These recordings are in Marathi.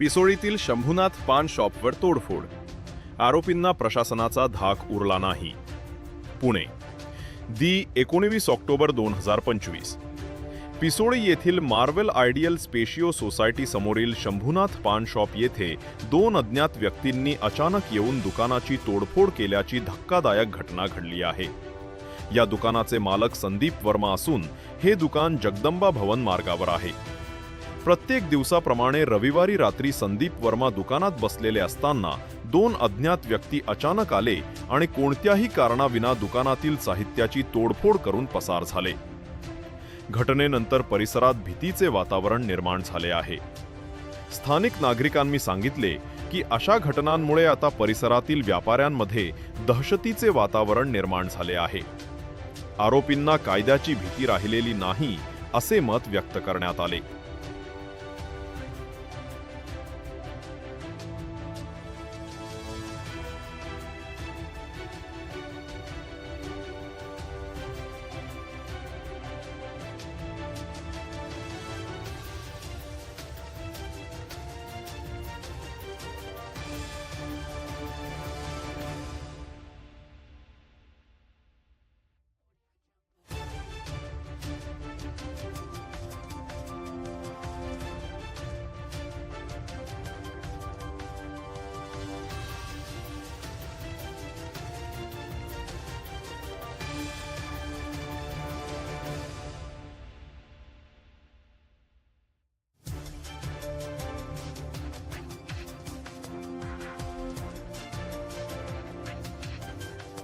पिसोळीतील शंभूनाथ पान शॉपवर तोडफोड. आरोपींना प्रशासनाचा धाक उरला नाही. पुणे. दी एकोणवीस ऑक्टोबर दोन हजार पंचवीस. पिसोळी येथील मार्वेल आयडियल स्पेशियो सोसायटी समोरील शंभूनाथ पान शॉप येथे दोन अज्ञात व्यक्तींनी अचानक येऊन दुकानाची तोडफोड केल्याची धक्कादायक घटना घडली आहे. या दुकानाचे मालक संदीप वर्मा असून हे दुकान जगदंबा भवन मार्गावर आहे. प्रत्येक दिवसाप्रमाणे रविवारी रात्री संदीप वर्मा दुकानात बसलेले असताना दोन अज्ञात व्यक्ती अचानक आले आणि कोणत्याही कारणाविना दुकानातील साहित्याची तोडफोड करून पसार झाले. घटनेनंतर परिसरात भीतीचे वातावरण निर्माण झाले आहे. स्थानिक नागरिकांनी सांगितले की अशा घटनांमुळे आता परिसरातील व्यापाऱ्यांमध्ये दहशतीचे वातावरण निर्माण झाले आहे. आरोपींना कायद्याची भीती राहिलेली नाही असे मत व्यक्त करण्यात आले.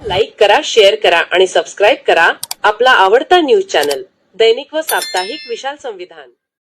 लाईक करा शेअर करा आणि सबस्क्राईब करा आपला आवडता न्यूज चॅनल दैनिक व साप्ताहिक विशाल संविधान.